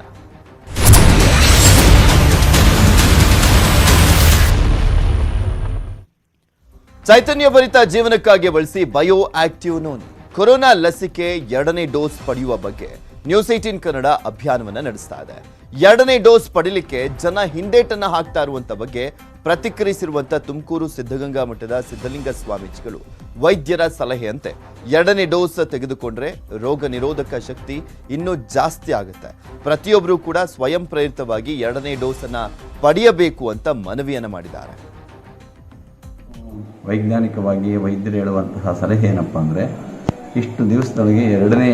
A: ಚೈತನ್ಯಭರಿತ ಜೀವನಕ್ಕಾಗಿ ಬಳಸಿ ಬಯೋ ಆಕ್ಟಿವ್ ನೋನ್, ಕೊರೋನಾ ಲಸಿಕೆ ಎರಡನೇ ಡೋಸ್ ಪಡೆಯುವ ಬಗ್ಗೆ ನ್ಯೂಸ್ ಏಟೀನ್ ಕನ್ನಡ ಅಭಿಯಾನವನ್ನ ನಡೆಸ್ತಾ ಇದೆ. ಎರಡನೇ ಡೋಸ್ ಪಡಿಲಿಕ್ಕೆ ಜನ ಹಿಂದೇಟನ್ನು ಹಾಕ್ತಾ ಇರುವಂತ ಬಗ್ಗೆ ಪ್ರತಿಕ್ರಿಯಿಸಿರುವಂತ ತುಮಕೂರು ಸಿದ್ಧಗಂಗಾ ಮಠದ ಸಿದ್ಧಲಿಂಗ ಸ್ವಾಮೀಜಿಗಳು ವೈದ್ಯರ ಸಲಹೆಯಂತೆ ಎರಡನೇ ಡೋಸ್ ತೆಗೆದುಕೊಂಡ್ರೆ ರೋಗ ನಿರೋಧಕ ಶಕ್ತಿ ಇನ್ನೂ ಜಾಸ್ತಿ ಆಗುತ್ತೆ. ಪ್ರತಿಯೊಬ್ಬರೂ ಕೂಡ ಸ್ವಯಂ ಪ್ರೇರಿತವಾಗಿ ಎರಡನೇ ಡೋಸನ್ನು ಪಡೆಯಬೇಕು ಅಂತ ಮನವಿಯನ್ನು ಮಾಡಿದ್ದಾರೆ.
F: ವೈಜ್ಞಾನಿಕವಾಗಿ ವೈದ್ಯರು ಹೇಳುವಂತಹ ಸಲಹೆ ಏನಪ್ಪ ಅಂದರೆ ಇಷ್ಟು ದಿವಸದೊಳಗೆ ಎರಡನೇ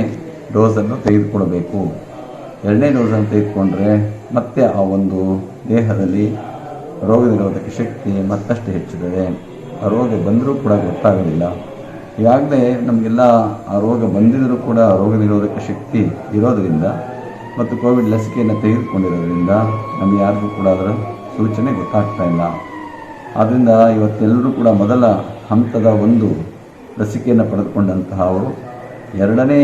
F: ಡೋಸನ್ನು ತೆಗೆದುಕೊಳ್ಬೇಕು. ಎರಡನೇ ಡೋಸನ್ನು ತೆಗೆದುಕೊಂಡ್ರೆ ಮತ್ತೆ ಆ ಒಂದು ದೇಹದಲ್ಲಿ ರೋಗ ನಿರೋಧಕ ಶಕ್ತಿ ಮತ್ತಷ್ಟು ಹೆಚ್ಚುತ್ತದೆ. ಆ ರೋಗ ಬಂದರೂ ಕೂಡ ಗೊತ್ತಾಗೋದಿಲ್ಲ. ಈಗಾಗಲೇ ನಮಗೆಲ್ಲ ಆ ರೋಗ ಬಂದಿದ್ದರೂ ಕೂಡ ರೋಗ ನಿರೋಧಕ ಶಕ್ತಿ ಇರೋದರಿಂದ ಮತ್ತು ಕೋವಿಡ್ ಲಸಿಕೆಯನ್ನು ತೆಗೆದುಕೊಂಡಿರೋದ್ರಿಂದ ನಮಗೆ ಯಾರಿಗೂ ಕೂಡ ಅದರ ಸೂಚನೆ ಗೊತ್ತಾಗ್ತಾ ಇಲ್ಲ. ಆದ್ದರಿಂದ ಇವತ್ತೆಲ್ಲರೂ ಕೂಡ ಮೊದಲ ಹಂತದ ಒಂದು ಲಸಿಕೆಯನ್ನು ಪಡೆದುಕೊಂಡಂತಹ ಅವರು, ಎರಡನೇ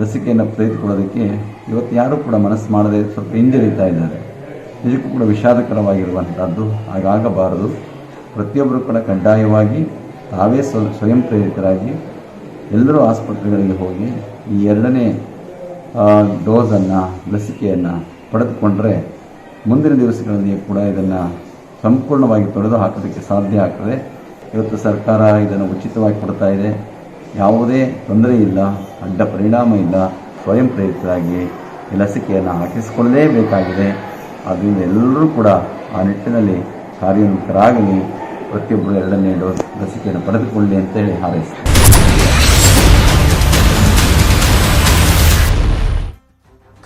F: ಲಸಿಕೆಯನ್ನು ತೆಗೆದುಕೊಳ್ಳೋದಕ್ಕೆ ಇವತ್ತು ಯಾರೂ ಕೂಡ ಮನಸ್ಸು ಮಾಡದೆ ಸ್ವಲ್ಪ ಹಿಂಜರಿತಾ ಇದ್ದಾರೆ. ನಿಜಕ್ಕೂ ಕೂಡ ವಿಷಾದಕರವಾಗಿರುವಂಥದ್ದು ಹಾಗಾಗಬಾರದು. ಪ್ರತಿಯೊಬ್ಬರು ಕೂಡ ಕಡ್ಡಾಯವಾಗಿ ತಾವೇ ಸ್ವ, ಸ್ವಯಂ ಪ್ರೇರಿತರಾಗಿ ಎಲ್ಲರೂ ಆಸ್ಪತ್ರೆಗಳಿಗೆ ಹೋಗಿ ಈ ಎರಡನೇ ಡೋಸನ್ನು, ಲಸಿಕೆಯನ್ನು ಪಡೆದುಕೊಂಡ್ರೆ ಮುಂದಿನ ದಿವಸಗಳಲ್ಲಿ ಕೂಡ ಇದನ್ನು ಸಂಪೂರ್ಣವಾಗಿ ತೊಡೆದು ಹಾಕೋದಕ್ಕೆ ಸಾಧ್ಯ ಆಗ್ತದೆ. ಇವತ್ತು ಸರ್ಕಾರ ಇದನ್ನು ಉಚಿತವಾಗಿ ಕೊಡ್ತಾ ಇದೆ. ಯಾವುದೇ ತೊಂದರೆ ಇಲ್ಲ, ಅಡ್ಡ ಪರಿಣಾಮ ಇಲ್ಲ, ಸ್ವಯಂ ಪ್ರೇರಿತರಾಗಿ ಲಸಿಕೆಯನ್ನು ಹಾಕಿಸಿಕೊಳ್ಳಲೇಬೇಕಾಗಿದೆ. ಆದ್ದರಿಂದ ಎಲ್ಲರೂ ಕೂಡ ಆ ನಿಟ್ಟಿನಲ್ಲಿ ಕಾರ್ಯೋನ್ಮುಖರಾಗಲಿ, ಪ್ರತಿಯೊಬ್ಬರು ಎರಡನೇ ಡೋಸ್ ಲಸಿಕೆಯನ್ನು ಪಡೆದುಕೊಳ್ಳಿ ಅಂತೇಳಿ ಹಾರೈಸ್ತಾರೆ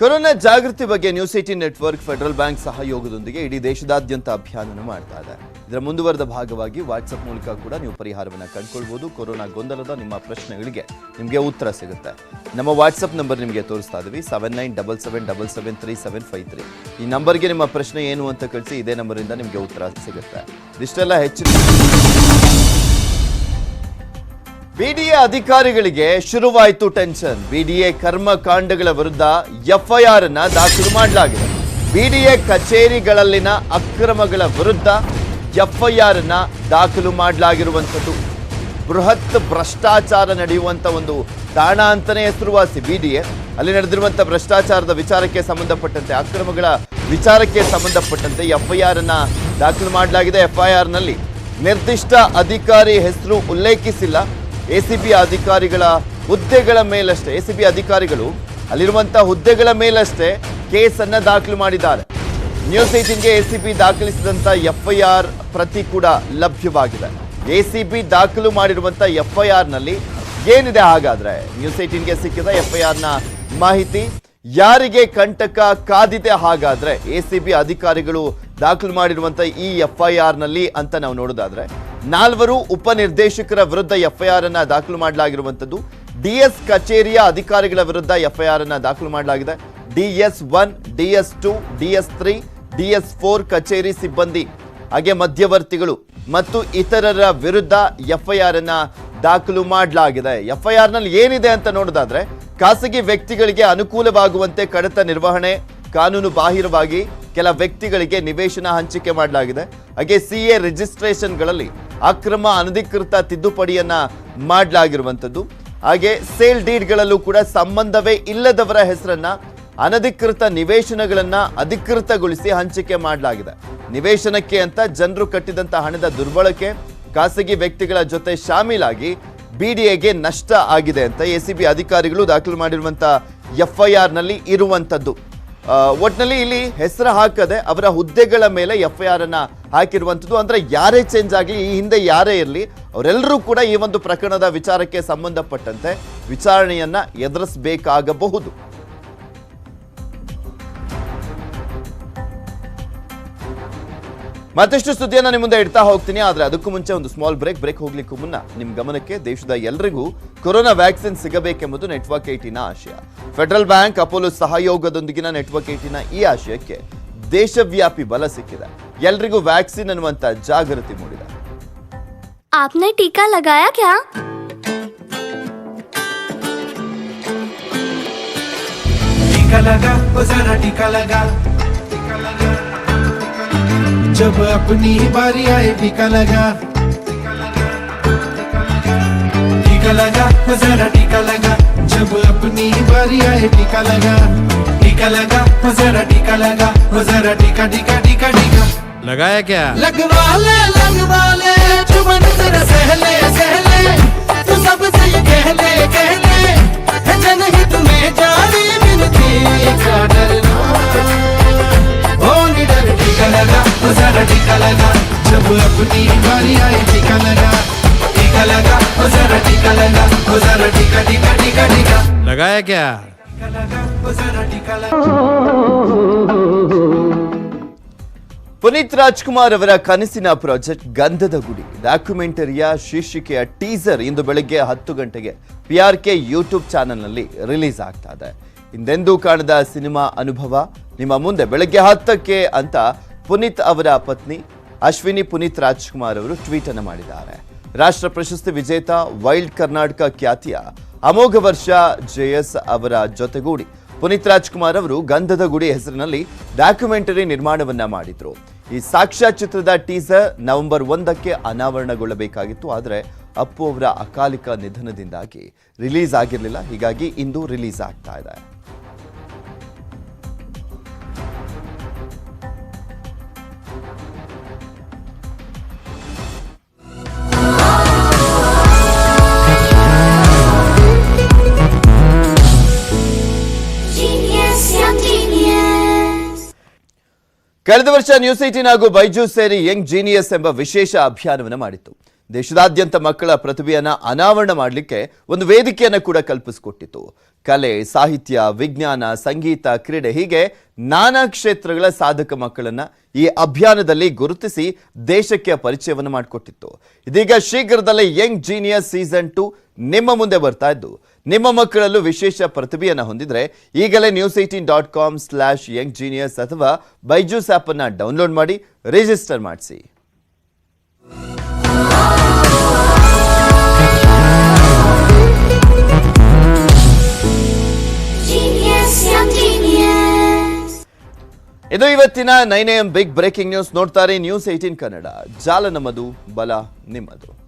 A: ಕೊರೋನಾ ಜಾಗೃತಿ ಬಗ್ಗೆ new city network federal bank ಸಹಯೋಗದೊಂದಿಗೆ ಇಡೀ ದೇಶದಾದ್ಯಂತ ಅಭಿಯಾನ ಮಾಡ್ತಾ ಇದೆ. ಇದರ ಮುಂದುವರೆದ ಭಾಗವಾಗಿ ವಾಟ್ಸಪ್ ಮೂಲಕ ಕೂಡ ನೀವು ಪರಿಹಾರವನ್ನು ಕಂಡುಕೊಳ್ಬಹುದು ಕೊರೋನಾ ಗೊಂದಲದ ನಿಮ್ಮ ಪ್ರಶ್ನೆಗಳಿಗೆ ನಿಮಗೆ ಉತ್ತರ ಸಿಗುತ್ತೆ. ನಮ್ಮ ವಾಟ್ಸಪ್ ನಂಬರ್ ನಿಮಗೆ ತೋರಿಸ್ತಾ ಇದ್ದೀವಿ seven nine double seven double seven three seven five three ಈ ನಂಬರ್ಗೆ ನಿಮ್ಮ ಪ್ರಶ್ನೆ ಏನು ಅಂತ ಕಳಿಸಿ ಇದೇ ನಂಬರಿಂದ ನಿಮಗೆ ಉತ್ತರ ಸಿಗುತ್ತೆ. ಇಷ್ಟೆಲ್ಲ ಹೆಚ್ಚಿನ ಬಿಡಿಎ ಅಧಿಕಾರಿಗಳಿಗೆ ಶುರುವಾಯಿತು ಟೆನ್ಷನ್. ಬಿಡಿಎ ಕರ್ಮಕಾಂಡಗಳ ವಿರುದ್ಧ ಎಫ್ಐಆರ್ ಅನ್ನ ದಾಖಲು ಮಾಡಲಾಗಿದೆ. ಬಿಡಿಎ ಕಚೇರಿಗಳಲ್ಲಿನ ಅಕ್ರಮಗಳ ವಿರುದ್ಧ ಎಫ್ಐಆರ್ ಅನ್ನ ದಾಖಲು ಮಾಡಲಾಗಿರುವಂಥದ್ದು. ಬೃಹತ್ ಭ್ರಷ್ಟಾಚಾರ ನಡೆಯುವಂತ ಒಂದು ತಾಣ ಅಂತಲೇ ಹೆಸರುವಾಸಿ ಬಿಡಿಎ. ಅಲ್ಲಿ ನಡೆದಿರುವಂತ ಭ್ರಷ್ಟಾಚಾರದ ವಿಚಾರಕ್ಕೆ ಸಂಬಂಧಪಟ್ಟಂತೆ, ಅಕ್ರಮಗಳ ವಿಚಾರಕ್ಕೆ ಸಂಬಂಧಪಟ್ಟಂತೆ ಎಫ್ಐಆರ್ ಅನ್ನ ದಾಖಲು ಮಾಡಲಾಗಿದೆ ಎಫ್ಐಆರ್ನಲ್ಲಿ. ನಿರ್ದಿಷ್ಟ ಅಧಿಕಾರಿ ಹೆಸರು ಉಲ್ಲೇಖಿಸಿಲ್ಲ. ಎಸಿಬಿ ಅಧಿಕಾರಿಗಳ ಹುದ್ದೆಗಳ ಮೇಲಷ್ಟೇ, ಎಸಿಬಿ ಅಧಿಕಾರಿಗಳು ಅಲ್ಲಿರುವಂತಹ ಹುದ್ದೆಗಳ ಮೇಲಷ್ಟೇ ಕೇಸನ್ನು ದಾಖಲು ಮಾಡಿದ್ದಾರೆ. ನ್ಯೂಸ್ ದಾಖಲಿಸಿದಂಥ ಎಸಿಬಿ ದಾಖಲಿಸಿದಂತ ಆರ್ ಪ್ರತಿ ಕೂಡ ಲಭ್ಯವಾಗಿದೆ. ಎಸಿಬಿ ದಾಖಲು ಮಾಡಿರುವಂತ ಎಫ್ಐಆರ್ನಲ್ಲಿ ಏನಿದೆ ಹಾಗಾದ್ರೆ? ನ್ಯೂಸ್ ಏಟಿನ್ಗೆ ಸಿಕ್ಕಿದ ಎಫ್ಐಆರ್ನ ಮಾಹಿತಿ ಯಾರಿಗೆ ಕಂಟಕ ಕಾದಿದೆ ಹಾಗಾದ್ರೆ? ಬಿ ಅಧಿಕಾರಿಗಳು ದಾಖಲು ಮಾಡಿರುವಂತ ಈ ಎಫ್ಐಆರ್ನಲ್ಲಿ ಅಂತ ನಾವು ನೋಡೋದಾದ್ರೆ ನಾಲ್ವರು ಉಪನಿರ್ದೇಶಕರ ವಿರುದ್ಧ ಎಫ್ಐಆರ್ ಅನ್ನ ದಾಖಲು ಮಾಡಲಾಗಿರುವಂತದ್ದು ಡಿಎಸ್ ಕಚೇರಿಯ ಅಧಿಕಾರಿಗಳ ವಿರುದ್ಧ ಎಫ್ಐಆರ್ ಅನ್ನ ದಾಖಲು ಮಾಡಲಾಗಿದೆ. DS one, DS two, DS three, DS four ಕಚೇರಿ ಸಿಬ್ಬಂದಿ, ಹಾಗೆ ಮಧ್ಯವರ್ತಿಗಳು ಮತ್ತು ಇತರರ ವಿರುದ್ಧ ಎಫ್ಐಆರ್ ಅನ್ನ ದಾಖಲು ಮಾಡಲಾಗಿದೆ. ಎಫ್ಐಆರ್ನಲ್ಲಿ ಏನಿದೆ ಅಂತ ನೋಡೋದಾದ್ರೆ, ಖಾಸಗಿ ವ್ಯಕ್ತಿಗಳಿಗೆ ಅನುಕೂಲವಾಗುವಂತೆ ಕಡತ ನಿರ್ವಹಣೆ, ಕಾನೂನು ಬಾಹಿರವಾಗಿ ಕೆಲ ವ್ಯಕ್ತಿಗಳಿಗೆ ನಿವೇಶನ ಹಂಚಿಕೆ ಮಾಡಲಾಗಿದೆ. ಹಾಗೆ ಸಿ ಎ ರಿಜಿಸ್ಟ್ರೇಷನ್ಗಳಲ್ಲಿ ಅಕ್ರಮ ಅನಧಿಕೃತ ತಿದ್ದುಪಡಿಯನ್ನು ಮಾಡಲಾಗಿರುವಂಥದ್ದು. ಹಾಗೆ ಸೇಲ್ ಡೀಡ್ಗಳಲ್ಲೂ ಕೂಡ ಸಂಬಂಧವೇ ಇಲ್ಲದವರ ಹೆಸರನ್ನು ಅನಧಿಕೃತ ನಿವೇಶನಗಳನ್ನು ಅಧಿಕೃತಗೊಳಿಸಿ ಹಂಚಿಕೆ ಮಾಡಲಾಗಿದೆ. ನಿವೇಶನಕ್ಕೆ ಅಂತ ಜನರು ಕಟ್ಟಿದಂಥ ಹಣದ ದುರ್ಬಳಕೆ ಖಾಸಗಿ ವ್ಯಕ್ತಿಗಳ ಜೊತೆ ಶಾಮೀಲಾಗಿ ಬಿಡಿಎಗೆ ನಷ್ಟ ಆಗಿದೆ ಅಂತ ಎಸಿಬಿ ಅಧಿಕಾರಿಗಳು ದಾಖಲು ಮಾಡಿರುವಂಥ ಎಫ್ಐಆರ್ನಲ್ಲಿ ಇರುವಂತದ್ದು ಆ, ಒಟ್ನಲ್ಲಿ ಇಲ್ಲಿ ಹೆಸರು ಹಾಕದೆ ಅವರ ಹುದ್ದೆಗಳ ಮೇಲೆ ಎಫ್ ಐ ಆರ್ ಅನ್ನ ಹಾಕಿರುವಂಥದ್ದು. ಅಂದ್ರೆ ಯಾರೇ ಚೇಂಜ್ ಆಗಲಿ, ಈ ಹಿಂದೆ ಯಾರೇ ಇರಲಿ, ಅವರೆಲ್ಲರೂ ಕೂಡ ಈ ಒಂದು ಪ್ರಕರಣದ ವಿಚಾರಕ್ಕೆ ಸಂಬಂಧಪಟ್ಟಂತೆ ವಿಚಾರಣೆಯನ್ನ ಎದುರಿಸಬೇಕಾಗಬಹುದು. ಮತ್ತಷ್ಟು ಸುದ್ದಿಯನ್ನ ನಿಮ್ಮ ಮುಂದೆ ಇಡ್ತಾ ಹೋಗ್ತೀನಿ ಆದ್ರೆ ಅದಕ್ಕೂ ಮುಂಚೆ ಒಂದು ಸ್ಮಾಲ್ ಬ್ರೇಕ್ ಬ್ರೇಕ್ ಹೋಗ್ಲಿಕ್ಕೂ ಮುನ್ನ ನಿಮ್ ಗಮನಕ್ಕೆ ದೇಶದ ಎಲ್ರಿಗೂ ಕೊರೋನಾ ವ್ಯಾಕ್ಸಿನ್ ಸಿಗಬೇಕೆಂಬುದು ನೆಟ್ವರ್ಕ್ ಏಟಿನ ಆಶಯ ಫೆಡರಲ್ ಬ್ಯಾಂಕ್ ಅಪೋಲೋ ಸಹಯೋಗದೊಂದಿಗಿನ ನೆಟ್ವರ್ಕ್ ಏಟಿನ ಈ ಆಶಯಕ್ಕೆ ದೇಶವ್ಯಾಪಿ ಬಲ ಸಿಕ್ಕಿದೆ ಎಲ್ರಿಗೂ ವ್ಯಾಕ್ಸಿನ್ ಅನ್ನುವಂತ ಜಾಗೃತಿ ಮೂಡಿದೆ
G: आपने टीका लगाया क्या
H: टीका लगा ओ जरा टीका लगा जब अपनी ही बारी आए टीका लगा। टीका लगा जरा टीका लगा। जब अपनी ही बारी आए टीका लगा। टीका लगा जरा टीका लगा। जरा टीका टीका टीका टीका।
I: लगाया क्या?
H: लगवा ले लगवा ले चुमन तेरा सहले सहले। तू सबसे ये कह ले कह ले है जनहित में जारी मिलती का डरना टीका लगा ओ जरा टीका लगा जब अपनी बारी आए टीका लगा टीका लगा ओ जरा टीका लगा ओ जरा टीका टीका टीका टीका
I: लगाया क्या
H: टीका लगा ओ जरा टीका लगा
A: ಪುನೀತ್ ರಾಜ್ಕುಮಾರ್ ಅವರ ಕನಸಿನ ಪ್ರಾಜೆಕ್ಟ್ ಗಂಧದ ಗುಡಿ ಡಾಕ್ಯುಮೆಂಟರಿಯ ಶೀರ್ಷಿಕೆಯ ಟೀಸರ್ ಇಂದು ಬೆಳಗ್ಗೆ ಹತ್ತು ಗಂಟೆಗೆ ಪಿ ಆರ್ ಕೆ ಯೂಟ್ಯೂಬ್ ಚಾನೆಲ್ನಲ್ಲಿ ರಿಲೀಸ್ ಆಗ್ತಾ ಇದೆ ಹಿಂದೆಂದೂ ಕಾಣದ ಸಿನಿಮಾ ಅನುಭವ ನಿಮ್ಮ ಮುಂದೆ ಬೆಳಗ್ಗೆ ಹತ್ತಕ್ಕೆ ಅಂತ ಪುನೀತ್ ಅವರ ಪತ್ನಿ ಅಶ್ವಿನಿ ಪುನೀತ್ ರಾಜ್ಕುಮಾರ್ ಅವರು ಟ್ವೀಟ್ ಅನ್ನು ಮಾಡಿದ್ದಾರೆ. ರಾಷ್ಟ್ರ ಪ್ರಶಸ್ತಿ ವಿಜೇತ ವೈಲ್ಡ್ ಕರ್ನಾಟಕ ಖ್ಯಾತಿಯ ಅಮೋಘ ವರ್ಷ ಜೆಎಸ್ ಅವರ ಜೊತೆಗೂಡಿ ಪುನೀತ್ ರಾಜ್ಕುಮಾರ್ ಅವರು ಗಂಧದ ಗುಡಿ ಹೆಸರಿನಲ್ಲಿ ಡಾಕ್ಯುಮೆಂಟರಿ ನಿರ್ಮಾಣವನ್ನ ಮಾಡಿದ್ರು. ಈ ಸಾಕ್ಷ್ಯಚಿತ್ರದ ಟೀಸರ್ ನವೆಂಬರ್ ಒಂದಕ್ಕೆ ಅನಾವರಣಗೊಳ್ಳಬೇಕಾಗಿತ್ತು, ಆದರೆ ಅಪ್ಪು ಅವರ ಅಕಾಲಿಕ ನಿಧನದಿಂದಾಗಿ ರಿಲೀಸ್ ಆಗಿರಲಿಲ್ಲ. ಹೀಗಾಗಿ ಇಂದು ರಿಲೀಸ್ ಆಗ್ತಾ ಇದೆ. ಕಳೆದ ವರ್ಷ ನ್ಯೂಸ್ ಏಟೀನ್ ಹಾಗೂ ಬೈಜೂಸ್ ಸೇರಿ ಯಂಗ್ ಜೀನಿಯಸ್ ಎಂಬ ವಿಶೇಷ ಅಭಿಯಾನವನ್ನು ಮಾಡಿತ್ತು. ದೇಶದಾದ್ಯಂತ ಮಕ್ಕಳ ಪ್ರತಿಭೆಯನ್ನ ಅನಾವರಣ ಮಾಡಲಿಕ್ಕೆ ಒಂದು ವೇದಿಕೆಯನ್ನು ಕೂಡ ಕಲ್ಪಿಸಿಕೊಟ್ಟಿತು ಕಲೆ, ಸಾಹಿತ್ಯ, ವಿಜ್ಞಾನ, ಸಂಗೀತ, ಕ್ರೀಡೆ ಹೀಗೆ ನಾನಾ ಕ್ಷೇತ್ರಗಳ ಸಾಧಕ ಮಕ್ಕಳನ್ನ ಈ ಅಭಿಯಾನದಲ್ಲಿ ಗುರುತಿಸಿ ದೇಶಕ್ಕೆ ಪರಿಚಯವನ್ನು ಮಾಡಿಕೊಟ್ಟಿತ್ತು. ಇದೀಗ ಶೀಘ್ರದಲ್ಲೇ ಯಂಗ್ ಜೀನಿಯಸ್ ಸೀಸನ್ ಟು ನಿಮ್ಮ ಮುಂದೆ ಬರ್ತಾ ಇದ್ದು ನಿಮ್ಮ ಮಕ್ಕಳಲ್ಲೂ ವಿಶೇಷ ಪ್ರತಿಭೆಯನ್ನು ಹೊಂದಿದ್ರೆ ಈಗಲೇ news eighteen dot com slash young geniuses ಅಥವಾ ಬೈಜೂಸ್ ಆ್ಯಪನ್ನು ಅನ್ನ ಡೌನ್ಲೋಡ್ ಮಾಡಿ ರಿಜಿಸ್ಟರ್ ಮಾಡಿಸಿ. ಇದು ಇವತ್ತಿನ nine M big breaking news ನೋಡ್ತಾರೆ ನ್ಯೂಸ್ ಏಯ್ಟೀನ್ ಕನ್ನಡ. ಜಾಲ ನಮ್ಮದು ಬಲ ನಿಮ್ಮದು.